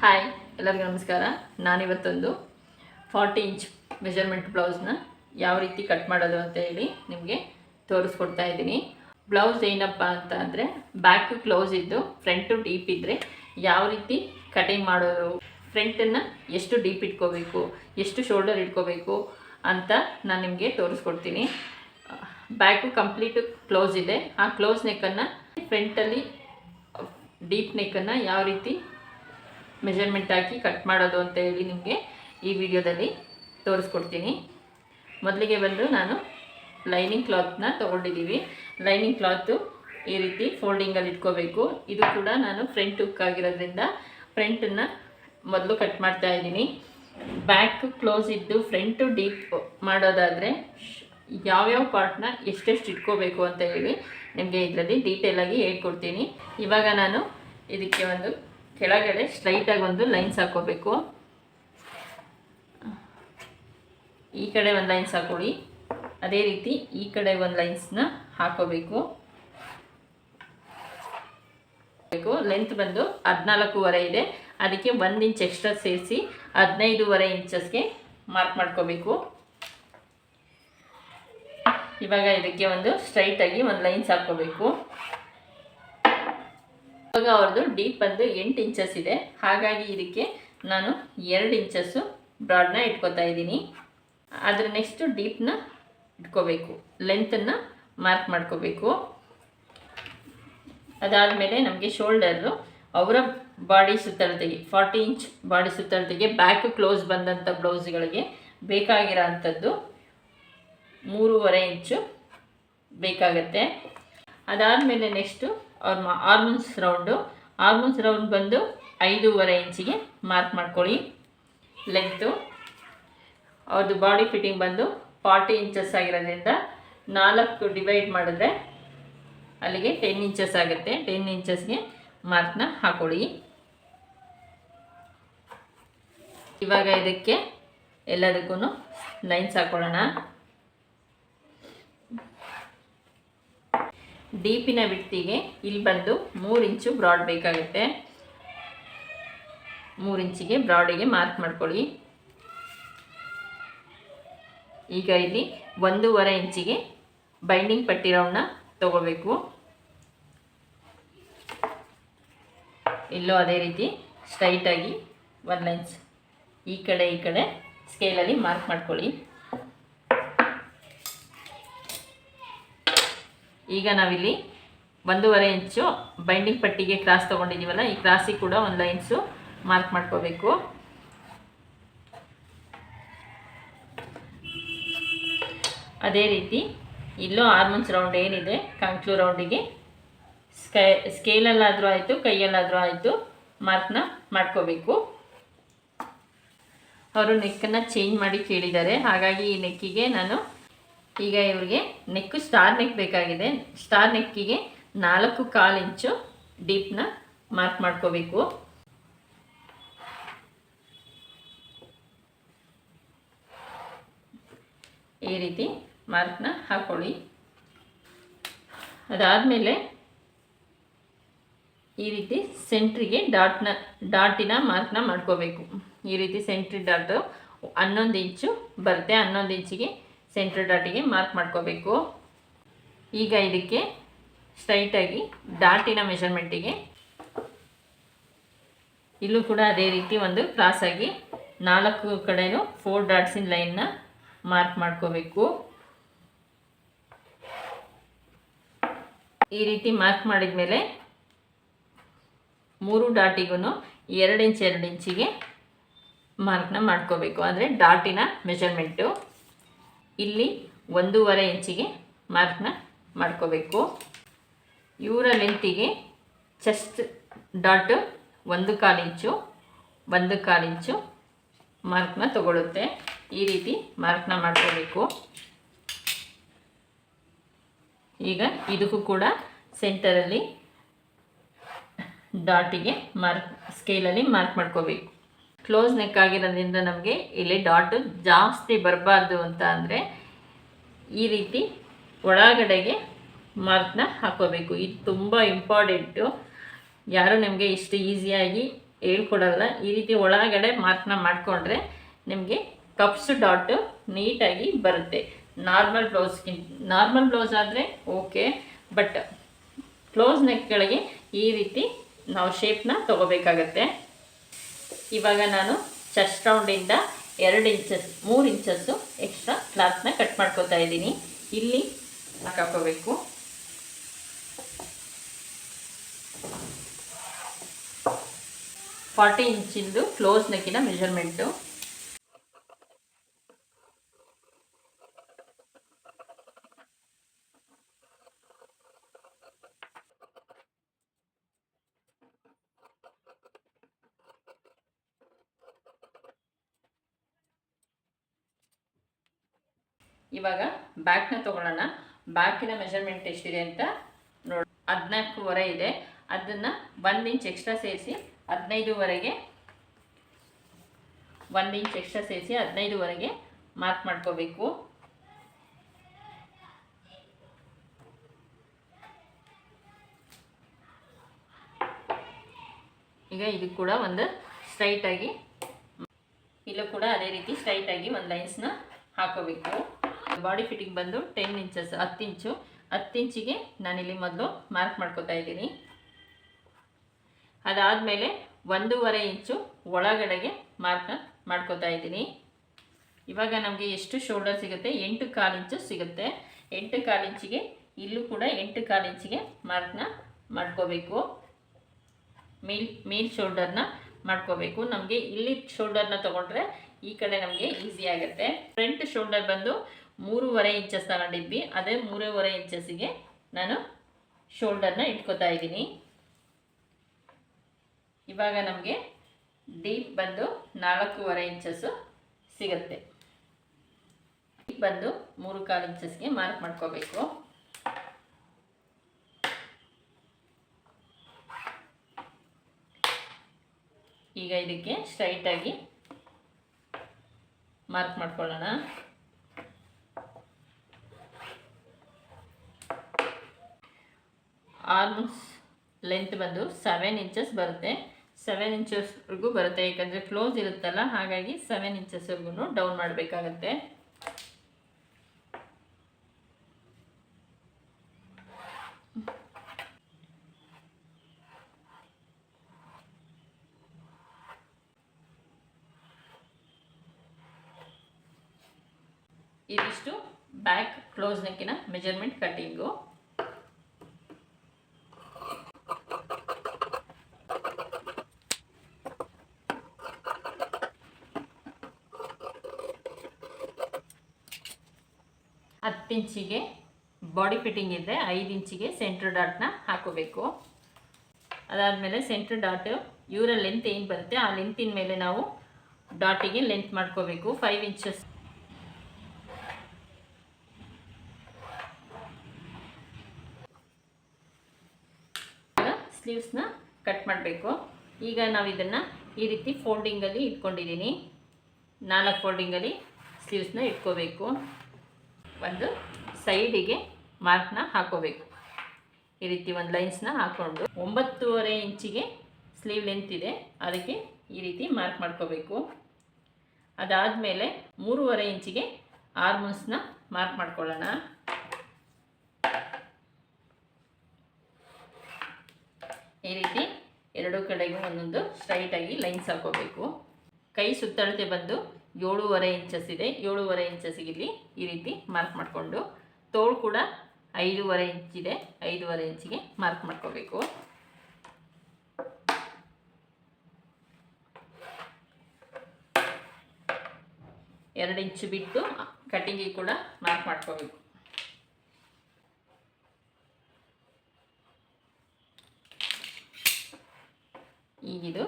Hi ಎಲ್ಲರಿಗೂ ನಮಸ್ಕಾರ. ನಾನಿವತ್ತೊಂದು ಫಾರ್ಟಿ ಇಂಚ್ ಮೆಜರ್ಮೆಂಟ್ ಬ್ಲೌಸ್ನ ಯಾವ ರೀತಿ ಕಟ್ ಮಾಡೋದು ಅಂತ ಹೇಳಿ ನಿಮಗೆ ತೋರಿಸ್ಕೊಡ್ತಾ ಇದ್ದೀನಿ. ಬ್ಲೌಸ್ ಏನಪ್ಪ ಅಂತ ಅಂದರೆ ಬ್ಯಾಕ್ ಕ್ಲೋಸ್ ಇದ್ದು ಫ್ರಂಟು ಡೀಪ್ ಇದ್ದರೆ ಯಾವ ರೀತಿ ಕಟಿಂಗ್ ಮಾಡೋದು ಫ್ರಂಟನ್ನು ಎಷ್ಟು ಡೀಪ್ ಇಟ್ಕೋಬೇಕು, ಎಷ್ಟು ಶೋಲ್ಡರ್ ಇಟ್ಕೋಬೇಕು ಅಂತ ನಾನು ನಿಮಗೆ ತೋರಿಸ್ಕೊಡ್ತೀನಿ. ಬ್ಯಾಕು ಕಂಪ್ಲೀಟ್ ಕ್ಲೋಸ್ ಇದೆ. ಆ ಕ್ಲೋಸ್ ನೆಕ್ಕನ್ನು ಫ್ರಂಟಲ್ಲಿ ಡೀಪ್ ನೆಕ್ಕನ್ನು ಯಾವ ರೀತಿ ಮೆಜರ್ಮೆಂಟ್ ಹಾಕಿ ಕಟ್ ಮಾಡೋದು ಅಂತ ಹೇಳಿ ನಿಮಗೆ ಈ ವಿಡಿಯೋದಲ್ಲಿ ತೋರಿಸ್ಕೊಡ್ತೀನಿ. ಮೊದಲಿಗೆ ಬಂದು ನಾನು ಲೈನಿಂಗ್ ಕ್ಲಾತ್ನ ತೊಗೊಂಡಿದ್ದೀವಿ. ಲೈನಿಂಗ್ ಕ್ಲಾತು ಈ ರೀತಿ ಫೋಲ್ಡಿಂಗಲ್ಲಿ ಇಟ್ಕೋಬೇಕು. ಇದು ಕೂಡ ನಾನು ಫ್ರಂಟ್ ಹುಕ್ ಆಗಿರೋದ್ರಿಂದ ಫ್ರಂಟನ್ನು ಮೊದಲು ಕಟ್ ಮಾಡ್ತಾ ಇದ್ದೀನಿ. ಬ್ಯಾಕ್ ಕ್ಲೋಸ್ ಇದ್ದು ಫ್ರಂಟು ಡೀಪ್ ಮಾಡೋದಾದರೆ ಯಾವ್ಯಾವ ಪಾರ್ಟ್ನ ಎಷ್ಟೆಷ್ಟು ಇಟ್ಕೋಬೇಕು ಅಂತ ಹೇಳಿ ನಿಮಗೆ ಇದರಲ್ಲಿ ಡೀಟೇಲಾಗಿ ಹೇಳ್ಕೊಡ್ತೀನಿ. ಇವಾಗ ನಾನು ಇದಕ್ಕೆ ಒಂದು ಕೆಳಗಡೆ ಸ್ಟ್ರೈಟಾಗಿ ಒಂದು ಲೈನ್ಸ್ ಹಾಕೋಬೇಕು ಈ ಕಡೆ ಒಂದು ಲೈನ್ಸ್ ಹಾಕೊಳ್ಳಿ ಅದೇ ರೀತಿ ಈ ಕಡೆ ಒಂದು ಲೈನ್ಸ್ನ ಹಾಕೋಬೇಕು ಲೆಂತ್ ಬಂದು ಹದಿನಾಲ್ಕೂವರೆ ಇದೆ. ಅದಕ್ಕೆ ಒಂದು ಇಂಚ್ ಎಕ್ಸ್ಟ್ರಾ ಸೇರಿಸಿ ಹದಿನೈದೂವರೆ ಇಂಚಸ್ಗೆ ಮಾರ್ಕ್ ಮಾಡ್ಕೋಬೇಕು. ಇವಾಗ ಇದಕ್ಕೆ ಒಂದು ಸ್ಟ್ರೈಟಾಗಿ ಒಂದು ಲೈನ್ಸ್ ಹಾಕ್ಕೋಬೇಕು. ಇವಾಗ ಅವ್ರದ್ದು ಡೀಪ್ ಬಂದು ಎಂಟು ಇಂಚಸ್ ಇದೆ. ಹಾಗಾಗಿ ಇದಕ್ಕೆ ನಾನು ಎರಡು ಇಂಚಸ್ಸು ಬ್ರಾಡ್ನ ಇಟ್ಕೋತಾ ಇದ್ದೀನಿ. ಅದ್ರ ನೆಕ್ಸ್ಟು ಡೀಪ್ನ ಇಟ್ಕೋಬೇಕು. ಲೆಂತನ್ನು ಮಾರ್ಕ್ ಮಾಡ್ಕೋಬೇಕು. ಅದಾದಮೇಲೆ ನಮಗೆ ಶೋಲ್ಡರು ಅವರ ಬಾಡಿ ಸುತ್ತಳತೆಗೆ ಫಾರ್ಟಿ ಇಂಚ್ ಬಾಡಿ ಸುತ್ತಳತೆಗೆ ಬ್ಯಾಕ್ ಕ್ಲೋಸ್ ಬಂದಂಥ ಬ್ಲೌಸ್ಗಳಿಗೆ ಬೇಕಾಗಿರೋ ಅಂಥದ್ದು ಮೂರುವರೆ ಇಂಚು ಬೇಕಾಗತ್ತೆ. ಅದಾದಮೇಲೆ ನೆಕ್ಸ್ಟು ಅವ್ರ ಆರ್ಮನ್ಸ್ ರೌಂಡು ಆರ್ಮನ್ಸ್ ರೌಂಡ್ ಬಂದು ಐದೂವರೆ ಇಂಚಿಗೆ ಮಾರ್ಕ್ ಮಾಡ್ಕೊಳ್ಳಿ. ಲೆಂತು ಅವ್ರದ್ದು ಬಾಡಿ ಫಿಟ್ಟಿಂಗ್ ಬಂದು ಫಾರ್ಟಿ ಇಂಚಸ್ ಆಗಿರೋದ್ರಿಂದ ನಾಲ್ಕು ಡಿವೈಡ್ ಮಾಡಿದ್ರೆ ಅಲ್ಲಿಗೆ ಟೆನ್ ಇಂಚಸ್ ಆಗುತ್ತೆ. ಟೆನ್ ಇಂಚಸ್ಗೆ ಮಾರ್ಕ್ನ ಹಾಕೊಳ್ಳಿ. ಇವಾಗ ಇದಕ್ಕೆ ಎಲ್ಲದಕ್ಕೂ ಲೈನ್ಸ್ ಹಾಕೊಳ್ಳೋಣ. ಡೀಪಿನ ವಿಡ್ತಿಗೆ ಇಲ್ಲಿ ಬಂದು ಮೂರು ಇಂಚು ಬ್ರಾಡ್ ಬೇಕಾಗುತ್ತೆ. ಮೂರು ಇಂಚಿಗೆ ಬ್ರಾಡಿಗೆ ಮಾರ್ಕ್ ಮಾಡ್ಕೊಳ್ಳಿ. ಈಗ ಇಲ್ಲಿ ಒಂದೂವರೆ ಇಂಚಿಗೆ ಬೈಂಡಿಂಗ್ ಪಟ್ಟಿ ರೌಂಡ್ನ ತಗೋಬೇಕು. ಇಲ್ಲೂ ಅದೇ ರೀತಿ ಸ್ಟ್ರೈಟಾಗಿ ಒನ್ ಲೈನ್ಸ್. ಈ ಕಡೆ ಈ ಕಡೆ ಸ್ಕೇಲಲ್ಲಿ ಮಾರ್ಕ್ ಮಾಡ್ಕೊಳ್ಳಿ. ಈಗ ನಾವಿಲ್ಲಿ ಒಂದೂವರೆ ಇಂಚು ಬೈಂಡಿಂಗ್ ಪಟ್ಟಿಗೆ ಕ್ರಾಸ್ ತೊಗೊಂಡಿದ್ದೀವಲ್ಲ, ಈ ಕ್ರಾಸಿಗೆ ಕೂಡ ಒಂದು ಲೈನ್ಸು ಮಾರ್ಕ್ ಮಾಡ್ಕೋಬೇಕು. ಅದೇ ರೀತಿ ಇಲ್ಲೂ ಆರ್ಮನ್ಸ್ ರೌಂಡ್ ಏನಿದೆ, ಕಂಕ್ಲು ರೌಂಡಿಗೆ ಸ್ಕೈ ಸ್ಕೇಲಲ್ಲಾದರೂ ಆಯಿತು, ಕೈಯಲ್ಲಾದರೂ ಆಯಿತು ಮಾರ್ಕ್ನ ಮಾಡ್ಕೋಬೇಕು. ಅವರು ನೆಕ್ಕನ್ನು ಚೇಂಜ್ ಮಾಡಿ ಕೇಳಿದ್ದಾರೆ, ಹಾಗಾಗಿ ಈ ನೆಕ್ಕಿಗೆ ನಾನು ಈಗ ಇವ್ರಿಗೆ ನೆಕ್ಕು ಸ್ಟಾರ್ ನೆಕ್ ಬೇಕಾಗಿದೆ. ಸ್ಟಾರ್ ನೆಕ್ಕಿಗೆ ನಾಲ್ಕು ಕಾಲು ಇಂಚು ಡೀಪ್ನ ಮಾರ್ಕ್ ಮಾಡ್ಕೋಬೇಕು. ಈ ರೀತಿ ಮಾರ್ಕ್ನ ಹಾಕೊಳ್ಳಿ. ಅದಾದಮೇಲೆ ಈ ರೀತಿ ಸೆಂಟ್ರಿಗೆ ಡಾಟ್ನ ಡಾಟಿನ ಮಾರ್ಕ್ನ ಮಾಡ್ಕೋಬೇಕು. ಈ ರೀತಿ ಸೆಂಟ್ರಿ ಡಾಟು ಹನ್ನೊಂದು ಇಂಚು ಬರುತ್ತೆ. ಹನ್ನೊಂದು ಇಂಚಿಗೆ ಸೆಂಟ್ರ್ ಡಾಟಿಗೆ ಮಾರ್ಕ್ ಮಾಡ್ಕೋಬೇಕು. ಈಗ ಇದಕ್ಕೆ ಸ್ಟ್ರೈಟಾಗಿ ಡಾಟಿನ ಮೆಷರ್ಮೆಂಟಿಗೆ ಇಲ್ಲೂ ಕೂಡ ಅದೇ ರೀತಿ ಒಂದು ಕ್ರಾಸಾಗಿ ನಾಲ್ಕು ಕಡೆಯೂ ಫೋರ್ ಡಾಟ್ಸಿನ ಲೈನ್ನ ಮಾರ್ಕ್ ಮಾಡ್ಕೋಬೇಕು. ಈ ರೀತಿ ಮಾರ್ಕ್ ಮಾಡಿದ ಮೇಲೆ ಮೂರು ಡಾಟಿಗೂ ಎರಡು ಇಂಚ್ ಎರಡು ಇಂಚಿಗೆ ಮಾರ್ಕ್ನ ಮಾಡ್ಕೋಬೇಕು. ಅಂದರೆ ಡಾಟಿನ ಮೆಷರ್ಮೆಂಟು ಇಲ್ಲಿ ಒಂದೂವರೆ ಇಂಚಿಗೆ ಮಾರ್ಕ್ನ ಮಾಡ್ಕೋಬೇಕು. ಇವರ ಲೆಂತಿಗೆ ಚೆಸ್ಟ್ ಡಾಟ್ ಒಂದು ಕಾಲು ಇಂಚು, ಒಂದು ಕಾಲು ಇಂಚು ಮಾರ್ಕ್ನ ತಗೊಳ್ಳುತ್ತೆ ಈ ರೀತಿ ಮಾರ್ಕ್ನ ಮಾಡ್ಕೋಬೇಕು. ಈಗ ಇದಕ್ಕೂ ಕೂಡ ಸೆಂಟರಲ್ಲಿ ಡಾಟಿಗೆ ಮಾರ್ಕ್ ಸ್ಕೇಲಲ್ಲಿ ಮಾರ್ಕ್ ಮಾಡ್ಕೋಬೇಕು. ಕ್ಲೋಸ್ ನೆಕ್ ಆಗಿರೋದ್ರಿಂದ ನಮಗೆ ಇಲ್ಲಿ ಡಾಟು ಜಾಸ್ತಿ ಬರಬಾರ್ದು ಅಂತ ಅಂದರೆ ಈ ರೀತಿ ಒಳಗಡೆಗೆ ಮಾರ್ಕ್ನ ಹಾಕೋಬೇಕು. ಇದು ತುಂಬ ಇಂಪಾರ್ಟೆಂಟು ಯಾರೂ ನಿಮಗೆ ಇಷ್ಟು ಈಸಿಯಾಗಿ ಹೇಳ್ಕೊಡಲ್ಲ, ಈ ರೀತಿ ಒಳಗಡೆ ಮಾರ್ಕ್ನ ಮಾಡಿಕೊಂಡ್ರೆ ನಿಮಗೆ ಕಪ್ಸ್ ಡಾಟು ನೀಟಾಗಿ ಬರುತ್ತೆ. ನಾರ್ಮಲ್ ಬ್ಲೌಸ್ಗಿಂತ ನಾರ್ಮಲ್ ಬ್ಲೌಸ್ ಆದರೆ ಓಕೆ ಬಟ್ ಕ್ಲೋಸ್ ನೆಕ್ಗಳಿಗೆ ಈ ರೀತಿ ನಾವು ಶೇಪ್ನ ತೊಗೋಬೇಕಾಗತ್ತೆ. ಇವಾಗ ನಾನು ಚೆಸ್ಟ್ ರೌಂಡಿಂದ ಎರಡು ಇಂಚಸ್ ಮೂರು ಇಂಚಸ್ಸು ಎಕ್ಸ್ಟ್ರಾ ಕ್ಲಾತ್ನ ಕಟ್ ಮಾಡ್ಕೊತಾ ಇದ್ದೀನಿ. ಇಲ್ಲಿ ಹಾಕೋಬೇಕು ಫಾರ್ಟಿ ಇಂಚಿಂದು ಕ್ಲೋಸ್ ನೆಕ್ಕಿನ ಮೆಷರ್ಮೆಂಟು ಇವಾಗ ಬ್ಯಾಕ್ನ ತೊಗೊಳ್ಳೋಣ. ಬ್ಯಾಕಿನ ಮೆಷರ್ಮೆಂಟ್ ಎಷ್ಟಿದೆ ಅಂತ ನೋಡಿ ಹದಿನಾಲ್ಕೂವರೆ ಇದೆ. ಅದನ್ನು ಒಂದು ಇಂಚ್ ಎಕ್ಸ್ಟ್ರಾ ಸೇರಿಸಿ ಹದಿನೈದುವರೆಗೆ ಒಂದು ಇಂಚ್ ಎಕ್ಸ್ಟ್ರಾ ಸೇರಿಸಿ ಹದಿನೈದುವರೆಗೆ ಮಾರ್ಕ್ ಮಾಡ್ಕೋಬೇಕು. ಈಗ ಇದು ಕೂಡ ಒಂದು ಸ್ಟ್ರೈಟಾಗಿ ಇಲ್ಲೂ ಕೂಡ ಅದೇ ರೀತಿ ಸ್ಟ್ರೈಟಾಗಿ ಒಂದು ಲೈನ್ಸ್ನ ಹಾಕೋಬೇಕು. ಬಾಡಿ ಫಿಟ್ಟಿಂಗ್ ಬಂದು ಟೆನ್ ಇಂಚಸ್ ಹತ್ತು ಇಂಚು ಹತ್ತು ಇಂಚಿಗೆ ನಾನಿಲ್ಲಿ ಮೊದಲು ಮಾರ್ಕ್ ಮಾಡ್ಕೋತಾ ಇದ್ದೀನಿ. ಅದಾದಮೇಲೆ ಒಂದೂವರೆ ಇಂಚು ಒಳಗಡೆಗೆ ಮಾರ್ಕ್ನ ಮಾಡ್ಕೋತಾ ಇದ್ದೀನಿ. ಇವಾಗ ನಮಗೆ ಎಷ್ಟು ಶೋಲ್ಡರ್ ಸಿಗುತ್ತೆ? ಎಂಟು ಕಾಲು ಇಂಚು ಸಿಗುತ್ತೆ. ಎಂಟು ಕಾಲು ಇಂಚಿಗೆ ಇಲ್ಲೂ ಕೂಡ ಎಂಟು ಕಾಲು ಇಂಚಿಗೆ ಮಾರ್ಕ್ನ ಮಾಡ್ಕೋಬೇಕು. ಮೇಲ್ ಮೇಲ್ ಶೋಲ್ಡರ್ನ ಮಾಡ್ಕೋಬೇಕು. ನಮಗೆ ಇಲ್ಲಿ ಶೋಲ್ಡರ್ನ ತೊಗೊಂಡ್ರೆ ಈ ಕಡೆ ನಮಗೆ ಈಸಿ ಆಗುತ್ತೆ. ಫ್ರಂಟ್ ಶೋಲ್ಡರ್ ಬಂದು ಮೂರುವರೆ ಇಂಚಸ್ ತಗೊಂಡಿದ್ವಿ. ಅದೇ ಮೂರುವರೆ ಇಂಚಸ್ಸಿಗೆ ನಾನು ಶೋಲ್ಡರ್ನ ಇಟ್ಕೋತಾ ಇದ್ದೀನಿ. ಇವಾಗ ನಮಗೆ ಡೀಪ್ ಬಂದು ನಾಲ್ಕೂವರೆ ಇಂಚಸ್ಸು ಸಿಗುತ್ತೆ. ಡೀಪ್ ಬಂದು ಮೂರು ಕಾಲು ಇಂಚಸ್ಗೆ ಮಾರ್ಕ್ ಮಾಡ್ಕೋಬೇಕು. ಈಗ ಇದಕ್ಕೆ ಸ್ಟ್ರೈಟಾಗಿ ಮಾರ್ಕ್ ಮಾಡ್ಕೊಳ್ಳೋಣ. ಆರ್ಮ್ಸ್ ಲೆಂತ್ ಬಂದು ಸೆವೆನ್ ಇಂಚಸ್ ಬರುತ್ತೆ. ಸೆವೆನ್ ಇಂಚಸ್ವರೆಗೂ ಬರುತ್ತೆ, ಯಾಕಂದರೆ ಕ್ಲೋಸ್ ಇರುತ್ತಲ್ಲ, ಹಾಗಾಗಿ ಸೆವೆನ್ ಇಂಚಸ್ವರೆಗೂ ಡೌನ್ ಮಾಡಬೇಕಾಗತ್ತೆ. ಇದಿಷ್ಟು ಬ್ಯಾಕ್ ಕ್ಲೋಸ್ ನೆಕ್ಕಿನ ಮೆಜರ್ಮೆಂಟ್ ಕಟ್ಟಿಂಗು ಹತ್ತು ಇಂಚಿಗೆ ಬಾಡಿ ಫಿಟ್ಟಿಂಗ್ ಇದ್ದರೆ ಐದು ಇಂಚಿಗೆ ಸೆಂಟ್ರ್ ಡಾಟ್ನ ಹಾಕೋಬೇಕು. ಅದಾದಮೇಲೆ ಸೆಂಟ್ರ್ ಡಾಟ್ ಇವರ ಲೆಂತ್ ಏನು ಬರುತ್ತೆ, ಆ ಲೆಂತಿನ ಮೇಲೆ ನಾವು ಡಾಟಿಗೆ ಲೆಂತ್ ಮಾಡ್ಕೋಬೇಕು. ಫೈವ್ ಇಂಚಸ್ ಸ್ಲೀವ್ಸ್ನ ಕಟ್ ಮಾಡಬೇಕು. ಈಗ ನಾವು ಇದನ್ನು ಈ ರೀತಿ ಫೋಲ್ಡಿಂಗಲ್ಲಿ ಇಟ್ಕೊಂಡಿದ್ದೀನಿ ನಾಲ್ಕು ಫೋಲ್ಡಿಂಗಲ್ಲಿ ಸ್ಲೀವ್ಸ್ನ ಇಟ್ಕೋಬೇಕು. ಒಂದು ಸೈಡಿಗೆ ಮಾರ್ಕ್ನ ಹಾಕೋಬೇಕು. ಈ ರೀತಿ ಒಂದು ಲೈನ್ಸ್ನ ಹಾಕ್ಕೊಂಡು ಒಂಬತ್ತೂವರೆ ಇಂಚಿಗೆ ಸ್ಲೀವ್ ಲೆಂತ್ ಇದೆ. ಅದಕ್ಕೆ ಈ ರೀತಿ ಮಾರ್ಕ್ ಮಾಡ್ಕೋಬೇಕು. ಅದಾದಮೇಲೆ ಮೂರುವರೆ ಇಂಚಿಗೆ ಆರ್ಮನ್ಸ್ನ ಮಾರ್ಕ್ ಮಾಡ್ಕೊಳ್ಳೋಣ. ಈ ರೀತಿ ಎರಡು ಕಡೆಗೂ ಒಂದೊಂದು ಸ್ಟ್ರೈಟಾಗಿ ಲೈನ್ಸ್ ಹಾಕೋಬೇಕು. ಕೈ ಸುತ್ತಳತೆ ಬಂದು ಏಳೂವರೆ ಇಂಚಸ್ ಇದೆ. ಏಳೂವರೆ ಇಂಚಸ್ಸಿಗೆ ಇಲ್ಲಿ ಈ ರೀತಿ ಮಾರ್ಕ್ ಮಾಡಿಕೊಂಡು ತೋಳು ಕೂಡ ಐದೂವರೆ ಇಂಚಿದೆ ಐದೂವರೆ ಇಂಚಿಗೆ ಮಾರ್ಕ್ ಮಾಡ್ಕೋಬೇಕು. ಎರಡು ಇಂಚು ಬಿಟ್ಟು ಕಟ್ಟಿಂಗಿಗೆ ಕೂಡ ಮಾರ್ಕ್ ಮಾಡ್ಕೋಬೇಕು. ಈಗಿದು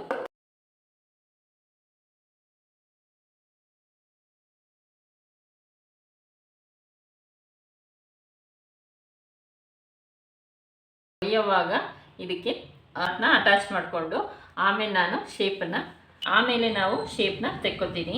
ಹೊಲಿಯುವಾಗ ಇದಕ್ಕೆ ಅದನ್ನ ಅಟ್ಯಾಚ್ ಮಾಡಿಕೊಂಡು ಆಮೇಲೆ ನಾನು ಶೇಪನ್ನು ಆಮೇಲೆ ನಾವು ಶೇಪ್ನ ತೆಕ್ಕೋತೀನಿ